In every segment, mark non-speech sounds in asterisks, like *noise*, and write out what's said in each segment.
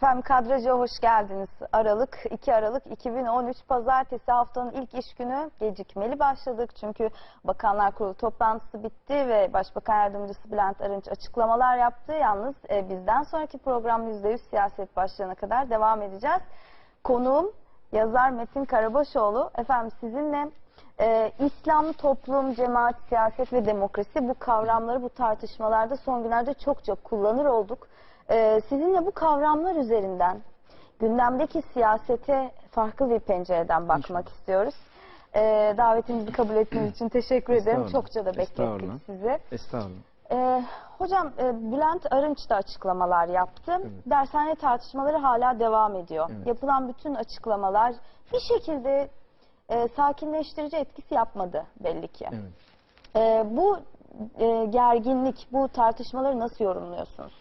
Efendim kadraja hoş geldiniz. Aralık 2 Aralık 2013 Pazartesi haftanın ilk iş günü gecikmeli başladık. Çünkü Bakanlar Kurulu toplantısı bitti ve Başbakan Yardımcısı Bülent Arınç açıklamalar yaptı. Yalnız e, bizden sonraki program %100 siyaset başlığına kadar devam edeceğiz. Konuğum yazar Metin Karabaşoğlu. Efendim sizinle e, İslam, toplum, cemaat, siyaset ve demokrasi bu kavramları bu tartışmalarda son günlerde çokça kullanır olduk. E, sizinle bu kavramlar üzerinden gündemdeki siyasete farklı bir pencereden bakmak istiyoruz. E, davetimizi kabul ettiğiniz *clears throat* için teşekkür ederim. Çokça da beklettik sizi. Estağfurullah. Ee, hocam e, Bülent Arınç da açıklamalar yaptı. Evet. Dershane tartışmaları hala devam ediyor. Evet. Yapılan bütün açıklamalar bir şekilde e, sakinleştirici etkisi yapmadı belli ki. Evet. E, bu e, gerginlik, bu tartışmaları nasıl yorumluyorsunuz?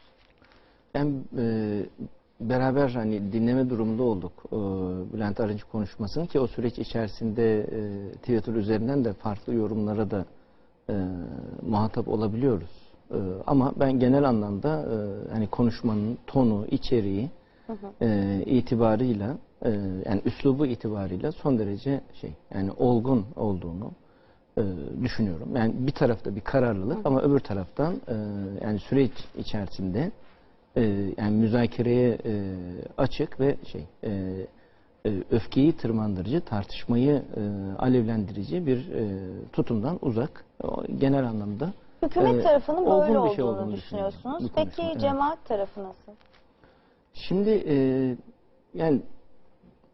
Ben e, beraber hani dinleme durumunda olduk e, Bülent Arınç konuşmasını ki o süreç içerisinde e, Twitter üzerinden de farklı yorumlara da e, muhatap olabiliyoruz. E, ama ben genel anlamda e, hani konuşmanın tonu, içeriği e, itibarıyla e, yani üslubu itibarıyla son derece şey yani olgun olduğunu e, düşünüyorum. Yani bir tarafta bir kararlılık ama öbür taraftan e, yani süreç içerisinde e, yani müzakereye e, açık ve şey e, e, öfkeyi tırmandırıcı, tartışmayı e, alevlendirici bir e, tutumdan uzak. O, genel anlamda Hükümet e, tarafının böyle bir şey olduğunu olduğunu düşünüyorsunuz. Peki evet. cemaat tarafı nasıl? Şimdi e, yani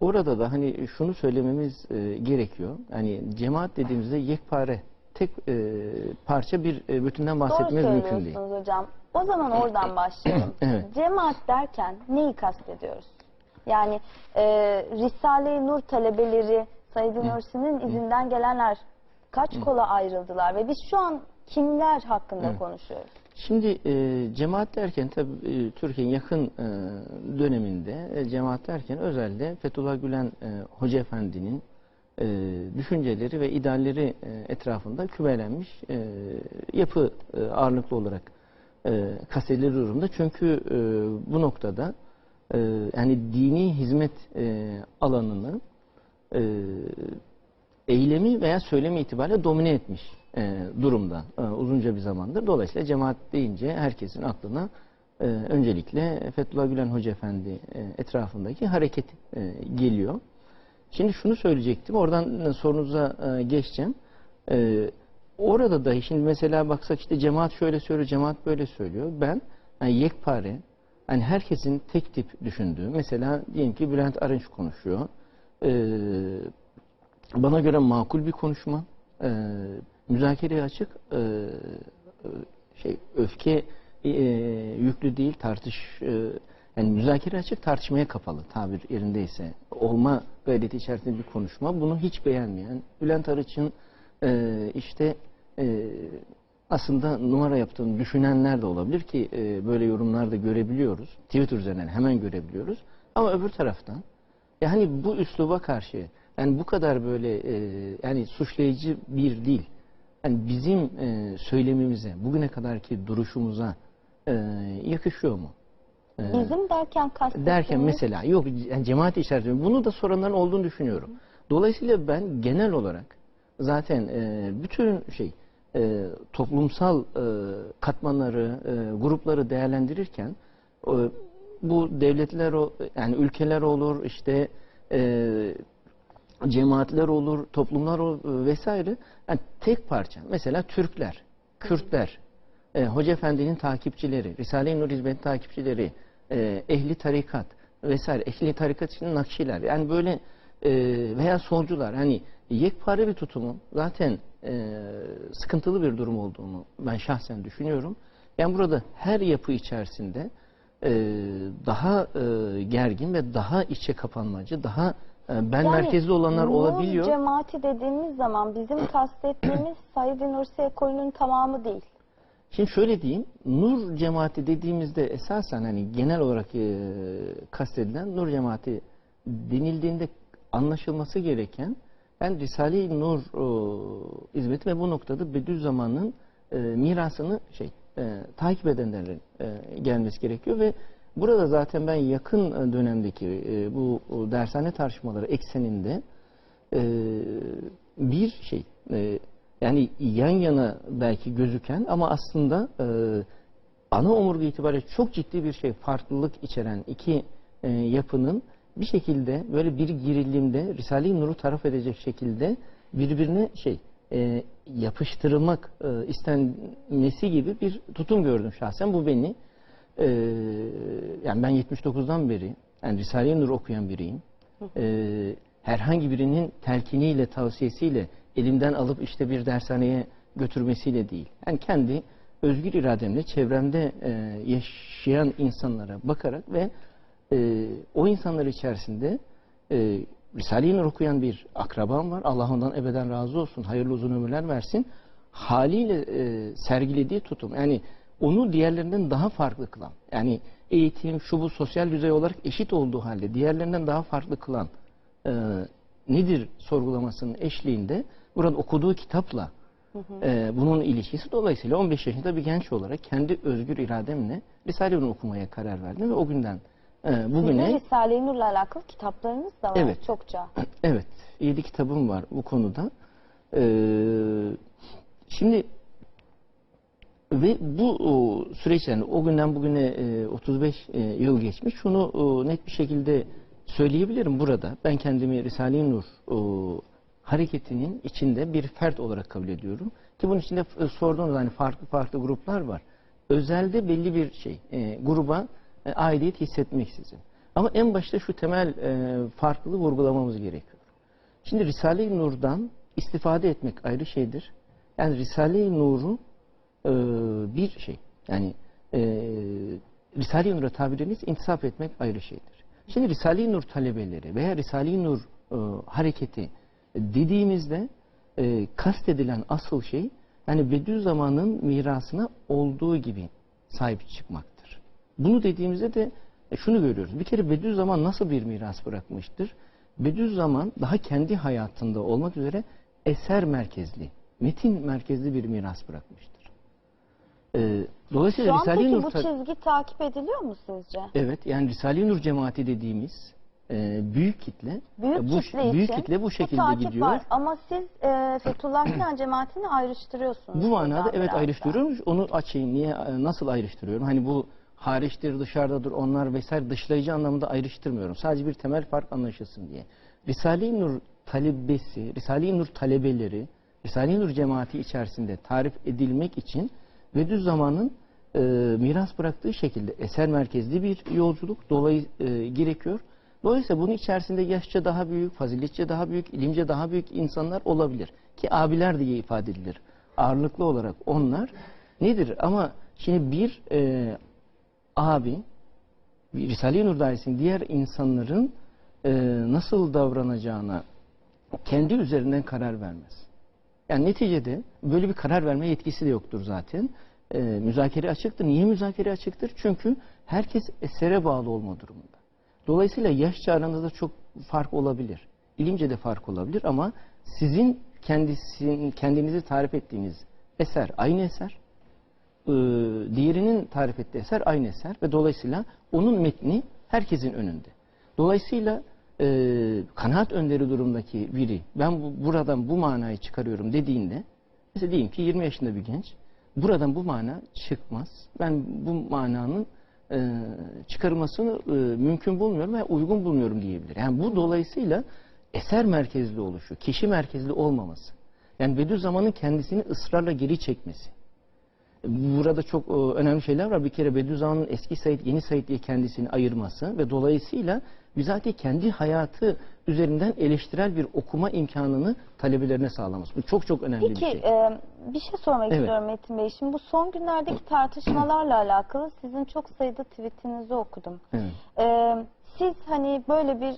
orada da hani şunu söylememiz e, gerekiyor. Hani cemaat dediğimizde yekpare tek e, parça bir e, bütünden Doğru bahsetmemiz mümkün değil. söylüyorsunuz hocam. O zaman oradan başlayalım. *clears throat* Evet. Cemaat derken neyi kastediyoruz? Yani e, Risale-i Nur talebeleri Said Nursi'nin izinden gelenler kaç kola ayrıldılar ve biz şu an kimler hakkında konuşuyoruz? Şimdi e, cemaat derken tabii e, Türkiye'nin yakın e, döneminde e, cemaat derken özellikle Fethullah Gülen e, Hoca Efendi'nin e, düşünceleri ve idealleri e, etrafında kümelenmiş e, yapı e, ağırlıklı olarak e, kastedilir durumda. Çünkü e, bu noktada e, yani dini hizmet e, alanını e, eylemi veya söylemi itibariyle domine etmiş e, durumda e, uzunca bir zamandır. Dolayısıyla cemaat deyince herkesin aklına e, öncelikle Fethullah Gülen Hoca Efendi e, etrafındaki hareket e, geliyor. Şimdi şunu söyleyecektim. Oradan e, sorunuza e, geçeceğim. E, orada da şimdi mesela baksak işte cemaat şöyle söylüyor, cemaat böyle söylüyor. Ben yani yekpare, hani herkesin tek tip düşündüğü, mesela diyelim ki Bülent Arınç konuşuyor. Bana göre makul bir konuşma. Müzakereye açık. şey öfke yüklü değil, tartış yani müzakere açık, tartışmaya kapalı tabir yerindeyse. Olma gayreti içerisinde bir konuşma. Bunu hiç beğenmeyen Bülent Arıç'ın e, işte e, aslında numara yaptığını düşünenler de olabilir ki e, böyle yorumlar da görebiliyoruz. Twitter üzerinden hemen görebiliyoruz. Ama öbür taraftan yani bu üsluba karşı yani bu kadar böyle e, yani suçlayıcı bir dil yani bizim e, söylemimize bugüne kadarki duruşumuza e, yakışıyor mu? E, Bizim derken kastettiğimiz derken mesela yok yani cemaat içerisinde bunu da soranların olduğunu düşünüyorum. Dolayısıyla ben genel olarak zaten e, bütün şey e, toplumsal e, katmanları, e, grupları değerlendirirken e, bu devletler yani ülkeler olur işte e, cemaatler olur, toplumlar olur vesaire. Yani tek parça. Mesela Türkler, Kürtler, e, Hoca Efendi'nin takipçileri, Risale-i Nur Hizmet takipçileri, e, ehli tarikat vesaire. Ehli tarikat için Nakşiler. Yani böyle e, veya solcular. Hani yekpare bir tutumun zaten e, sıkıntılı bir durum olduğunu ben şahsen düşünüyorum. Yani burada her yapı içerisinde e, daha e, gergin ve daha içe kapanmacı, daha e, ben Yani merkezli olanlar Nur olabiliyor. cemaati dediğimiz zaman bizim kastettiğimiz Said Nursi ekolünün tamamı değil. Şimdi şöyle diyeyim, Nur cemaati dediğimizde esasen hani genel olarak e, kastedilen Nur cemaati denildiğinde anlaşılması gereken ben Risale-i Nur e, hizmeti ve bu noktada Bediüzzaman'ın e, mirasını şey e, takip edenlerin e, gelmesi gerekiyor ve Burada zaten ben yakın e, dönemdeki e, bu dershane tartışmaları ekseninde e, bir şey e, yani yan yana belki gözüken ama aslında e, ana omurga itibariyle çok ciddi bir şey farklılık içeren iki e, yapının bir şekilde böyle bir gerilimde Risale-i Nur'u taraf edecek şekilde birbirine şey e, yapıştırmak e, istenmesi gibi bir tutum gördüm şahsen. Bu beni e, yani ben 79'dan beri yani Risale-i Nur okuyan biriyim. E, herhangi birinin telkiniyle, tavsiyesiyle elimden alıp işte bir dershaneye götürmesiyle değil. Yani kendi özgür irademle çevremde e, yaşayan insanlara bakarak ve e, o insanlar içerisinde e, Risale-i Nur okuyan bir akrabam var. Allah ondan ebeden razı olsun. Hayırlı uzun ömürler versin. Haliyle e, sergilediği tutum. Yani onu diğerlerinden daha farklı kılan. Yani eğitim, şu bu sosyal düzey olarak eşit olduğu halde diğerlerinden daha farklı kılan e, nedir sorgulamasının eşliğinde burada okuduğu kitapla e, bunun ilişkisi dolayısıyla 15 yaşında bir genç olarak kendi özgür irademle Risale-i okumaya karar verdim ve o günden e, Sizin bugüne Risale-i Nur'la alakalı kitaplarınız da var Evet. çokça. *clears throat* Evet, yedi kitabım var bu konuda. Ee, şimdi ve bu o, süreç yani o günden bugüne e, 35 e, yıl geçmiş. Şunu e, net bir şekilde söyleyebilirim burada. Ben kendimi Risale-i Nur o, hareketinin içinde bir fert olarak kabul ediyorum. Ki bunun içinde e, sorduğunuz hani farklı farklı gruplar var. Özelde belli bir şey, e, gruba e, aidiyet hissetmeksizin. Ama en başta şu temel e, farklılığı vurgulamamız gerekiyor. Şimdi Risale-i Nur'dan istifade etmek ayrı şeydir. Yani Risale-i Nur'u e, bir şey. Yani e, Risale-i Nur'a tabiriniz intisap etmek ayrı şeydir. Şimdi Risale-i Nur talebeleri veya Risale-i Nur e, hareketi dediğimizde e, kastedilen asıl şey yani Bediüzzaman'ın mirasına olduğu gibi sahip çıkmaktır. Bunu dediğimizde de e, şunu görüyoruz. Bir kere Bediüzzaman nasıl bir miras bırakmıştır? Bediüzzaman daha kendi hayatında olmak üzere eser merkezli, metin merkezli bir miras bırakmıştır. Ee, dolayısıyla Şu an Risale-i Nur bu çizgi takip ediliyor mu sizce? Evet, yani Risale-i Nur cemaati dediğimiz e, büyük kitle Büyük e, bu, kitle büyük için kitle bu bu şekilde takip gidiyor. var ama siz e, Fethullah Gülen *clears throat* cemaatini ayrıştırıyorsunuz. Bu manada evet biraz ayrıştırıyorum. Onu açayım. Niye e, nasıl ayrıştırıyorum? Hani bu hariçtir, dışarıdadır, onlar vesaire dışlayıcı anlamda ayrıştırmıyorum. Sadece bir temel fark anlaşılsın diye. Risale-i Nur talebesi, Risale-i Nur talebeleri, Risale-i Nur cemaati içerisinde tarif edilmek için Bediüzzaman'ın e, miras bıraktığı şekilde eser merkezli bir yolculuk dolayı e, gerekiyor. Dolayısıyla bunun içerisinde yaşça daha büyük, faziletçe daha büyük, ilimce daha büyük insanlar olabilir. Ki abiler diye ifade edilir. Ağırlıklı olarak onlar nedir? Ama şimdi bir e, abi, bir Risale-i Nur dairesinin diğer insanların e, nasıl davranacağına kendi üzerinden karar vermez. Yani neticede böyle bir karar verme yetkisi de yoktur zaten. E, müzakere açıktır. Niye müzakere açıktır? Çünkü herkes esere bağlı olma durumunda. Dolayısıyla yaşça aranızda çok fark olabilir. İlimce de fark olabilir ama sizin kendisin, kendinizi tarif ettiğiniz eser aynı eser. Ee, diğerinin tarif ettiği eser aynı eser ve dolayısıyla onun metni herkesin önünde. Dolayısıyla e, kanaat önderi durumdaki biri ben bu, buradan bu manayı çıkarıyorum dediğinde mesela diyelim ki 20 yaşında bir genç buradan bu mana çıkmaz. Ben bu mananın e, çıkarılmasını e, mümkün bulmuyorum ve uygun bulmuyorum diyebilir. Yani bu dolayısıyla eser merkezli oluşu, kişi merkezli olmaması. Yani Bediüzzaman'ın kendisini ısrarla geri çekmesi. Burada çok e, önemli şeyler var. Bir kere Bediüzzaman'ın eski Said, yeni Said diye kendisini ayırması ve dolayısıyla bizatihi kendi hayatı üzerinden eleştirel bir okuma imkanını talebelerine sağlaması. Bu çok çok önemli Peki bir şey. e, bir şey sormak Evet. istiyorum Metin Bey. Şimdi bu son günlerdeki tartışmalarla alakalı sizin çok sayıda tweetinizi okudum. Evet. E, siz hani böyle bir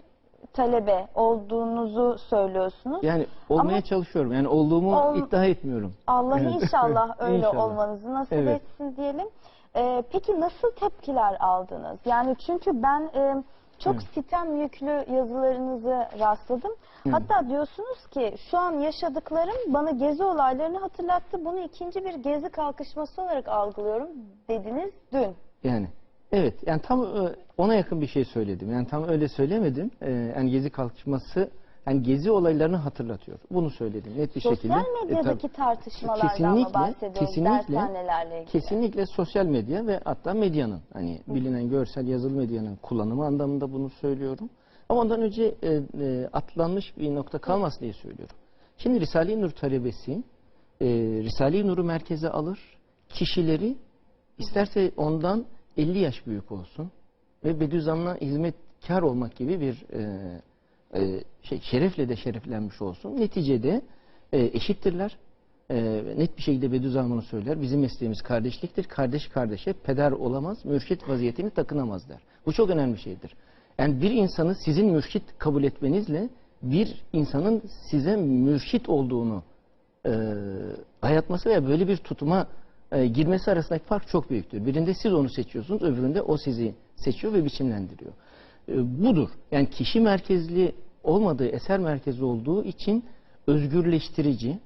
talebe olduğunuzu söylüyorsunuz. Yani olmaya Ama- çalışıyorum. Yani olduğumu Ol- iddia etmiyorum. Allah Evet. inşallah *laughs* öyle İnşallah. olmanızı nasip Evet. etsin diyelim. Ee, peki nasıl tepkiler aldınız? Yani çünkü ben e, çok Evet. sitem yüklü yazılarınızı rastladım. Evet. Hatta diyorsunuz ki şu an yaşadıklarım bana gezi olaylarını hatırlattı. Bunu ikinci bir gezi kalkışması olarak algılıyorum dediniz dün. Yani Evet, yani tam e, ona yakın bir şey söyledim. Yani tam öyle söylemedim. E, Yani gezi kalkışması, yani gezi olaylarını hatırlatıyor. Bunu söyledim net bir şekilde. Sosyal E, medyadaki tabii. tartışmalardan Kesinlikle, mı bahsediyoruz? kesinlikle. Kesinlikle sosyal medya ve hatta medyanın hani bilinen görsel yazılı medyanın kullanımı anlamında bunu söylüyorum. Ama ondan önce e, e, atlanmış bir nokta kalmasın diye söylüyorum. Şimdi Risale-i Nur talebesi e, Risale-i Nur'u merkeze alır. Kişileri isterse ondan 50 yaş büyük olsun ve Bediüzzaman'a hizmetkar olmak gibi bir e, e, şey şerefle de şereflenmiş olsun. Neticede e, eşittirler. E, net bir şekilde Bediüzzaman söyler. Bizim mesleğimiz kardeşliktir. Kardeş kardeşe peder olamaz, mürşit vaziyetini takınamaz der. Bu çok önemli bir şeydir. Yani bir insanı sizin mürşit kabul etmenizle bir insanın size mürşit olduğunu e, dayatması veya böyle bir tutuma e, girmesi arasındaki fark çok büyüktür. Birinde siz onu seçiyorsunuz, öbüründe o sizi seçiyor ve biçimlendiriyor. E, budur. Yani kişi merkezli olmadığı, eser merkezli olduğu için özgürleştirici,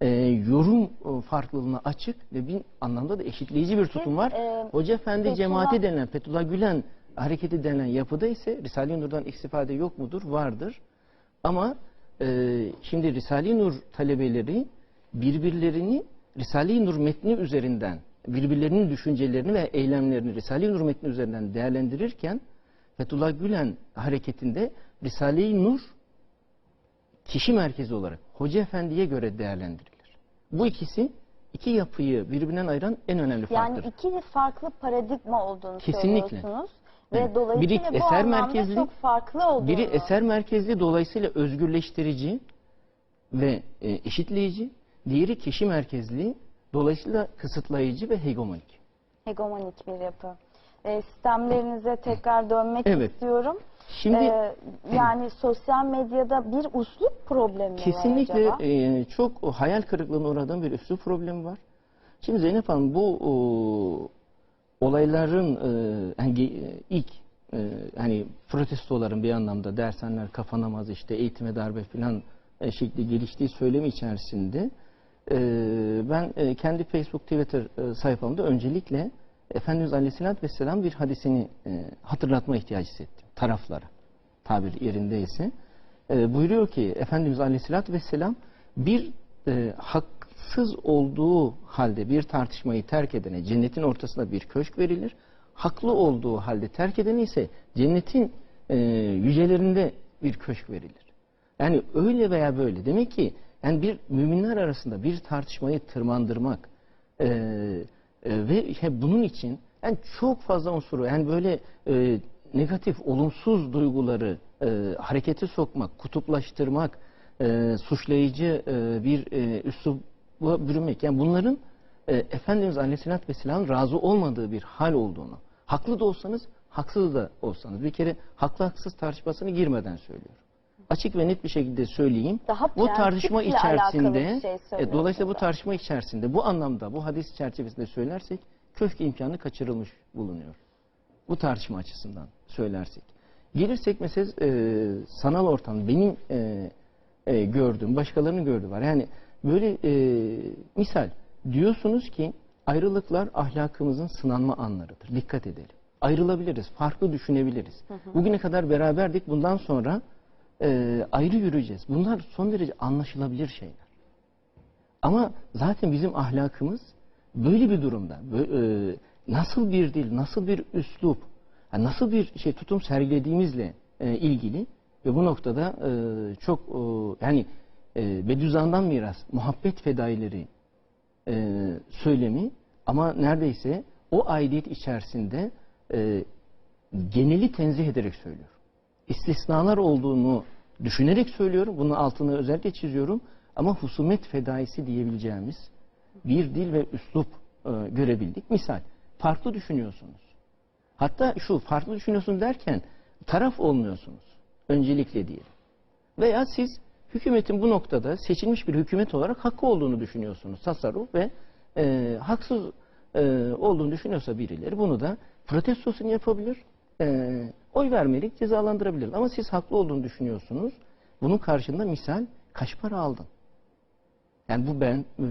e, yorum e, farklılığına açık ve bir anlamda da eşitleyici bir tutum var. e, Hoca Efendi Fethullah- cemaati denilen, Fethullah Gülen hareketi denilen yapıda ise Risale-i Nur'dan istifade yok mudur? Vardır. Ama e, şimdi Risale-i Nur talebeleri birbirlerini Risale-i Nur metni üzerinden birbirlerinin düşüncelerini ve eylemlerini Risale-i Nur metni üzerinden değerlendirirken Fethullah Gülen hareketinde Risale-i Nur kişi merkezi olarak Hoca Efendi'ye göre değerlendirilir. Bu ikisi iki yapıyı birbirinden ayıran en önemli Yani farktır. iki farklı paradigma olduğunu Kesinlikle. söylüyorsunuz. Ve Evet. dolayısıyla Biri bu eser merkezli, çok farklı olduğunu. Biri eser merkezli dolayısıyla özgürleştirici ve e, eşitleyici. Diğeri kişi merkezli dolayısıyla kısıtlayıcı ve hegemonik. hegemonik bir yapı. E, sistemlerinize tekrar dönmek Evet. istiyorum. Şimdi E, yani sosyal medyada bir uslup problemi mi kesinlikle var acaba? e, çok hayal kırıklığına uğradığım bir üslup problemi var. Şimdi Zeynep Hanım bu o, olayların e, ilk e, hani protestoların bir anlamda dershaneler kapanamaz işte eğitime darbe filan e, şekli geliştiği söylemi içerisinde e, ben e, kendi Facebook Twitter e, sayfamda öncelikle Efendimiz Aleyhisselatü Vesselam bir hadisini e, hatırlatma ihtiyacı hissettim taraflara tabir yerindeyse e, buyuruyor ki Efendimiz Aleyhisselatü Vesselam bir e, haksız olduğu halde bir tartışmayı terk edene cennetin ortasında bir köşk verilir. Haklı olduğu halde terk edene ise cennetin e, yücelerinde bir köşk verilir. Yani öyle veya böyle. Demek ki yani bir müminler arasında bir tartışmayı tırmandırmak e, e, ve he, bunun için yani çok fazla unsuru yani böyle e, negatif, olumsuz duyguları e, harekete sokmak, kutuplaştırmak, e, suçlayıcı e, bir e, üsluba bürünmek. Yani bunların e, Efendimiz Aleyhisselatü Vesselam'ın razı olmadığı bir hal olduğunu, haklı da olsanız, haksız da olsanız, bir kere haklı haksız tartışmasını girmeden söylüyorum. Açık ve net bir şekilde söyleyeyim. Daha bu tartışma içerisinde, şey e, dolayısıyla bu tartışma içerisinde, bu anlamda, bu hadis çerçevesinde söylersek, köşk imkanı kaçırılmış bulunuyor. Bu tartışma açısından söylersek. Gelirsek mesela e, sanal ortam, benim e, e, gördüğüm, başkalarının gördüğü var. Yani böyle e, misal diyorsunuz ki ayrılıklar ahlakımızın sınanma anlarıdır. Dikkat edelim. Ayrılabiliriz, farklı düşünebiliriz. Bugüne kadar beraberdik, bundan sonra e, ayrı yürüyeceğiz. Bunlar son derece anlaşılabilir şeyler. Ama zaten bizim ahlakımız böyle bir durumda. bö- e, nasıl bir dil, nasıl bir üslup, yani nasıl bir şey tutum sergilediğimizle e, ilgili ve bu noktada e, çok e, yani e, Bediüzzaman'dan miras, muhabbet fedaileri e, söylemi ama neredeyse o aidiyet içerisinde e, geneli tenzih ederek söylüyor. İstisnalar olduğunu düşünerek söylüyorum. Bunun altını özellikle çiziyorum. Ama husumet fedaisi diyebileceğimiz bir dil ve üslup e, görebildik. Misal, farklı düşünüyorsunuz. Hatta şu farklı düşünüyorsun derken taraf olmuyorsunuz. Öncelikle diyelim. Veya siz hükümetin bu noktada seçilmiş bir hükümet olarak hakkı olduğunu düşünüyorsunuz. Tasarruf ve e, haksız e, olduğunu düşünüyorsa birileri bunu da protestosunu yapabilir. E, oy vermelik cezalandırabilir. Ama siz haklı olduğunu düşünüyorsunuz. Bunun karşında misal kaç para aldın? Yani bu ben e,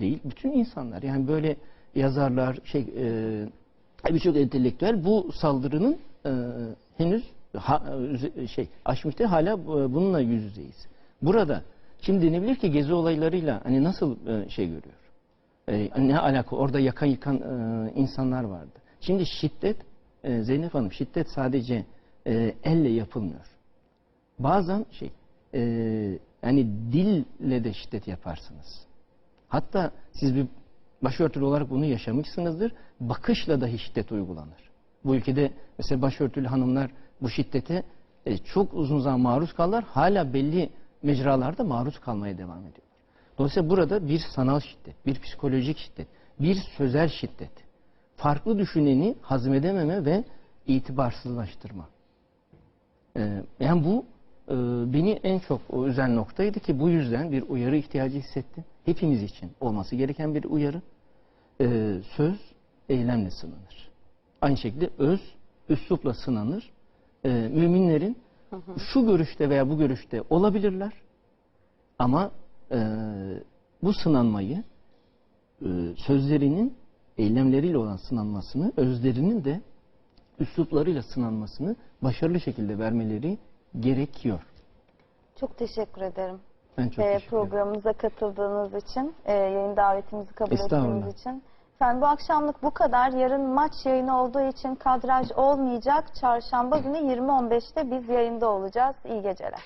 değil, bütün insanlar. Yani böyle yazarlar, şey e, birçok entelektüel bu saldırının e, henüz ha- e, şey aşmış değil hala e, bununla yüz yüzeyiz. Burada şimdi denebilir ki gezi olaylarıyla hani nasıl e, şey görüyor? E, ne alaka? Orada yakan yıkan e, insanlar vardı. Şimdi şiddet e, Zeynep Hanım şiddet sadece e, elle yapılmıyor. Bazen şey e, yani dille de şiddet yaparsınız. Hatta siz bir başörtülü olarak bunu yaşamışsınızdır. Bakışla dahi şiddet uygulanır. Bu ülkede mesela başörtülü hanımlar bu şiddete e, çok uzun zaman maruz kalırlar. Hala belli mecralarda maruz kalmaya devam ediyorlar. Dolayısıyla burada bir sanal şiddet, bir psikolojik şiddet, bir sözel şiddet. Farklı düşüneni hazmedememe ve itibarsızlaştırma. Ee, yani bu e, beni en çok üzen noktaydı ki bu yüzden bir uyarı ihtiyacı hissettim. Hepimiz için olması gereken bir uyarı. Ee, söz eylemle sınanır. Aynı şekilde öz üslupla sınanır. Ee, müminlerin şu görüşte veya bu görüşte olabilirler ama e, bu sınanmayı e, sözlerinin eylemleriyle olan sınanmasını, özlerinin de üsluplarıyla sınanmasını başarılı şekilde vermeleri gerekiyor. Çok teşekkür ederim. Ben çok Ee, teşekkür ederim. programımıza katıldığınız için, e, yayın davetimizi kabul ettiğiniz için. Efendim bu akşamlık bu kadar. Yarın maç yayını olduğu için kadraj olmayacak. Çarşamba günü 20.15'te biz yayında olacağız. İyi geceler.